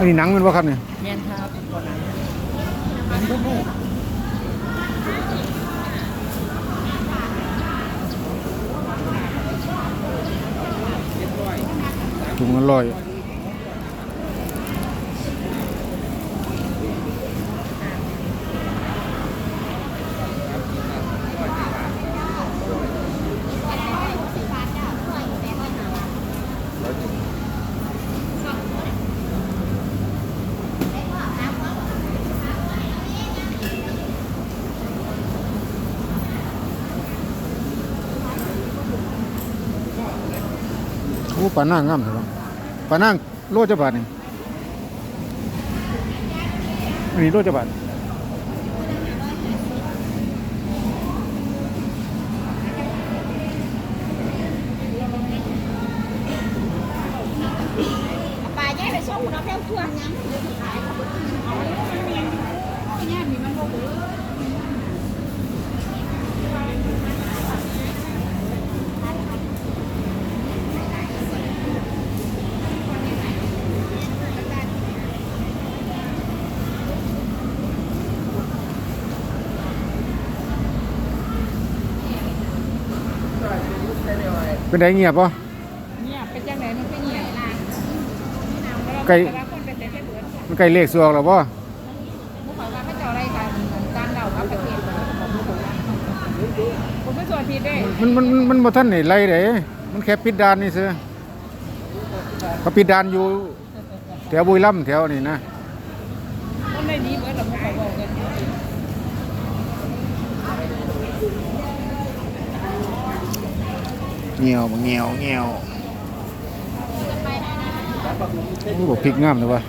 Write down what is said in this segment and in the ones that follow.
อันนี้หนังมันบ่ครับเนี่ยแม่นครับก่อนหนังถุงอร่อยโอ้ปลาหน้างามเลยปลาหน้างโลจะบาทนี่อันนี้โลจะบาทปลาแย่ไปส่งเอาแค่ทั่วยัง เป็นไดเงียบปะเนี่ยเป็นจังไหนมันเป็นเหี้ยนะไก่แต่ละคนเป็นแต่เบิดมันใกล้เลขสวกแล้วปะผู้ขอว่าไม่เจ้าอะไรกันการเดากับประเทศของผู้คนผมไม่ส่วนผิดเด้มันมันมันมันบ่ทันได้ไล่เด้มันแค่ปิดด่านนี่ซื่อเขาปิดด่านอยู่แถวบุรีรัมย์แถวนี่นะคนได้ดีเบิดหรอกผู้ขอบอกกัน เงียวบ่เงียวเงียวโอ้บ่พริกงามเลยวะ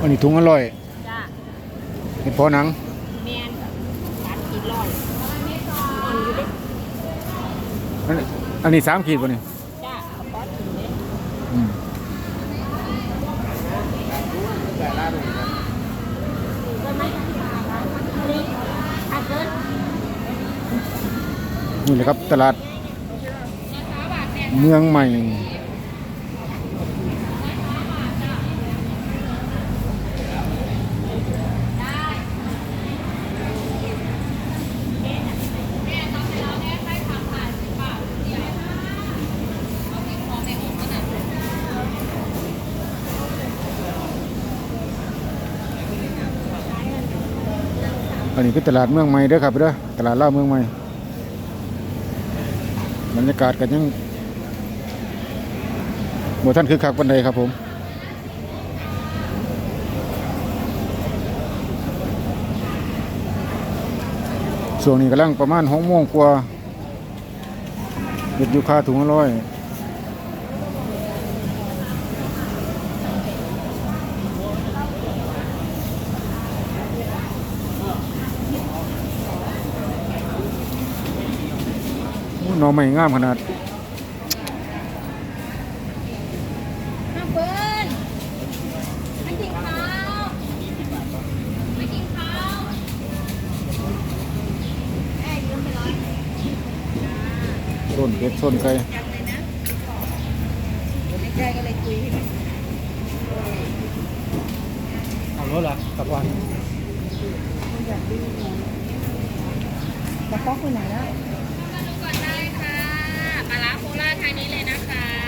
อันนี้ถุงอร่อยจ้าเห็ดพอหนัง แมนสามขีดร้อย อัน อันนี้สามขีดป่ะนี่จ้าเอาป๊อตถึงเลยอืมถ้าเกิดนี่แหละครับตลาดเมืองใหม่ นนี้คือตลาดเมืองใหม่เด้อครับเด้อตลาดเล่าเมืองใหม่บรรยากาศกันยังบ่ท่านคือคักปันใดครับผมช่วงนี้กำลังประมาณหกโมงกว่าเด็ดอยู่ค่าถุงร้อย หน่อใหม่งามขนาดน้ำเปิ้ลไม่กินข้าวไม่กินข้าวเอ้ยยืมไปร้อยส้นเป็ดส้นไก่จังเลยนะใกล้ก็เลยคุยให้เอารถละกลับวันกระป๋องไปไหนแล้ว ดูก่อนได้ค่ะป ลาร้าโคราชทางนี้เลยนะคะ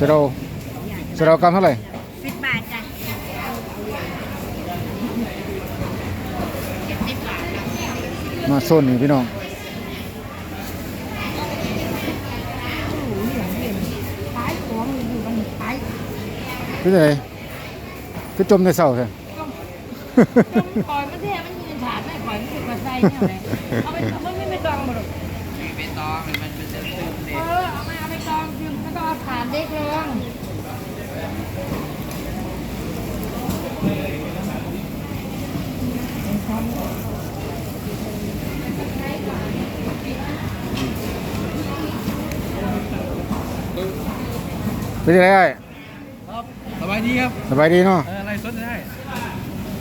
สเดาสะเดากรัมเท่าไหร่สิบบาทจ้ะมาโซนนี่พี่น้องพี่ไหนพี่จมในเสาใช่ปล่อยไม่ได้มันยืนฐานไม่ปล่อยไม่ถึงมาใส่เนี่ยเลยเอาไปทำมัไม่ไปตองมาหรอกไม่ไปตองมันาถาดเล็กลงเป็นยังไงอ้ายครับสบายดีครับสบายดีเนาะเอออะไรสดได้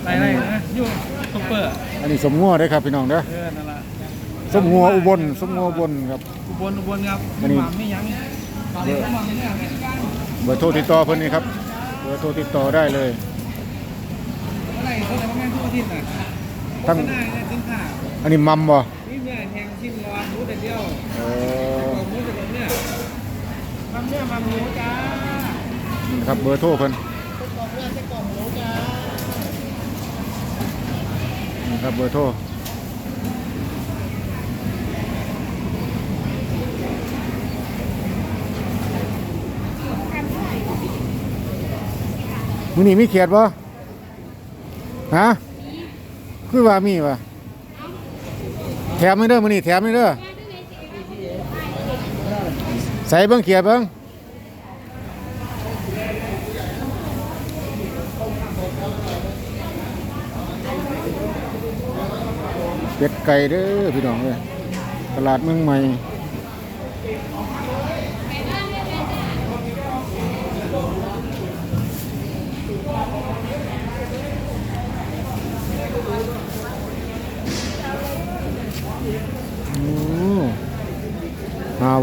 ไรไรนะยุ่งซุปเปอร์อันนี้สมงัวเด้อครับพี่น้องเด้อเออนั่นละสมงัวอุบลสมงัวอุบลครับอุบลอุบลครับอันนี้หม่ำไม่ยั้ง ตอนนี้ก็หม่ำเนี่ยเบอร์โทรติดต่อเพิ่นนี่ครับ เบอร์โทรติดต่อได้เลยอะไรเขาแต่ว่าแม่งทุกอาทิตย์น่ะตั้งโฆษณาเนี่ยสินค้าอันนี้มัมบ่นี่เนี่ยแทงชิ้นร้อนรู้แต่เดียวเออของรู้แต่เนี่ยทำเนี่ยมาหมูจ้านี่ครับเบอร์โทรเพิ่นกล่องเลือดใส่กล่องหมูจ้านี่ครับเบอร์โทร มื้อนี้มีเขียดบ่ฮะคือว่ามีวะแถมไม่เด้อมื้อนี้แถมไม่เด้อใส่เบิ่งเขียดเบิ่งเป็ดไก่เด้อพี่น้องเอ้ยตลาดเมืองใหม่โอ้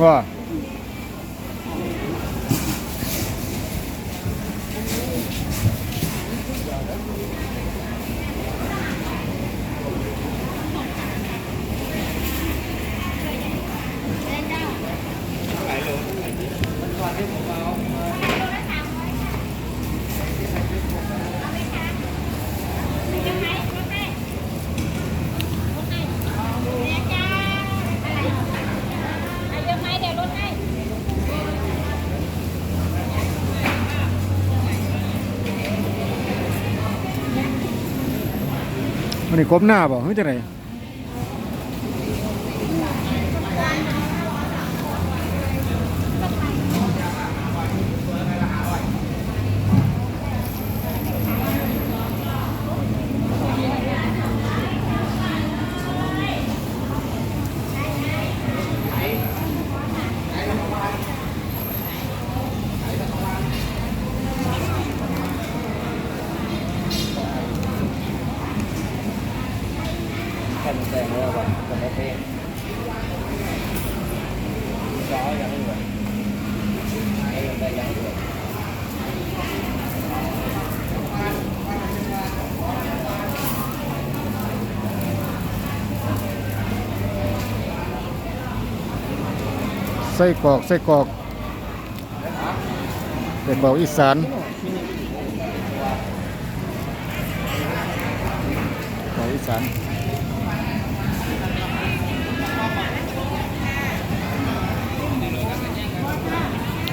น นี่กบหน้าบ่เฮ้ยจะไหน ส้กรอกไส้กรอกไส้กรอกอีสานกรอกอี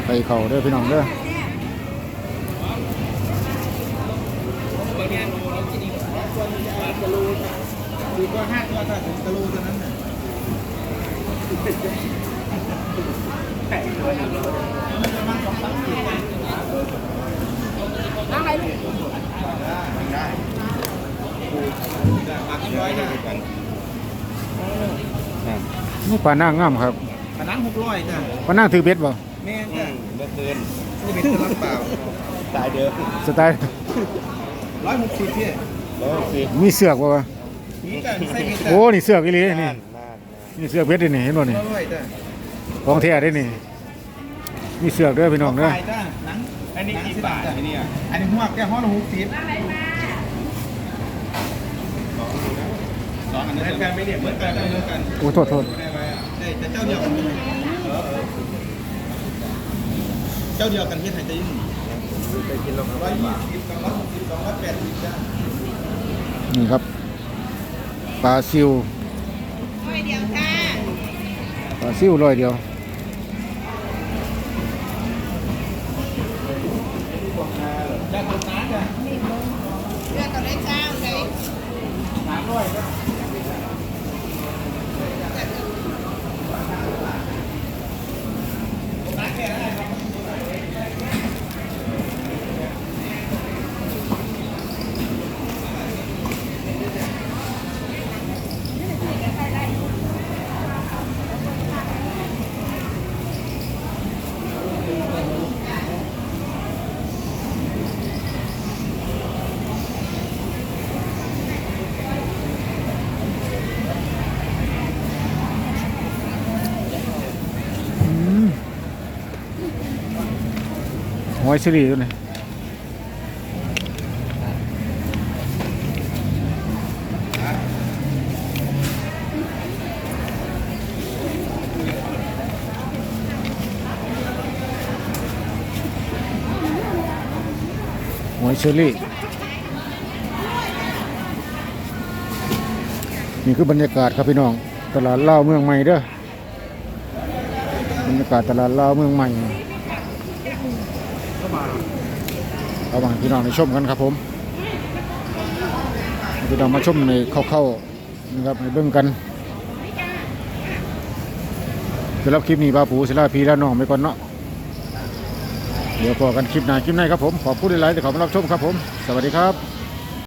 ไปเขาเด้อพี่น้องเด้อดีกว่าห้าตัวถ้าถึงกะโลเท่านั้นน่ะนี่ปลานั่งงามครับขนาหกร้อยจ้ะปลานั่งถือเบ็ดบ่แม่จ้ะ เมื่อคืนนี่เป็นกระลังเปล่าตายเด้อสไตล์ร้อยหกสิบพี่ร้อยหกสิบมีเสือกบ่วะโอ้นี่เสือกอีหลีนี่นั่นนี่เสือกเพชรนี่เห็นบ่นี่อร่อยจ้ะของแท้ได้นี่มีเสือกเด้อพี่น้องเด้อขายจ้ะหนังอันนี้กี่บาทอันนี้อันนี้หัวแก้ห้อละหกสิบสองอันนี้กันไม่เนี่ยเหมือนกันเหมือนกันโอ้โทษโทษได้ไหมอะได้แต่เจ้าเดียวกันไหมเออ เจ้าเดียวกันที่ไทยจะยิ่งไปกินลงร้อยยี่สิบสองร้อยหกสิบสองร้อยแปดสิบจ้นี่ครับปลาซิวร้อยเดียวค่ะปลาซิวร้อยเดียวจ้าตัวน้าจ้ะเลือกตัวเล็กจ้าเลยสามร้อย อยสิริตัวนี้หอยเชอรี่ นี่คือบรรยากาศครับพี่น้อง ตลาดเล่าเมืองใหม่เด้อบรรยากาศตลาดเล่าเมืองใหม่ เอาบางพี่น้องในชมกันครับผมพี่น้องมาชมในเข้าๆนะครับในเบื้องกันสำหรับคลิปนี้ป้าปูศิลาพีและน้องไปก่อนเนาะเดี๋ยวพอกันคลิปหน้าคลิปหนครับผม ขอบคุณหลายๆที่ขอมารับชมครับผม สวัสดีครับ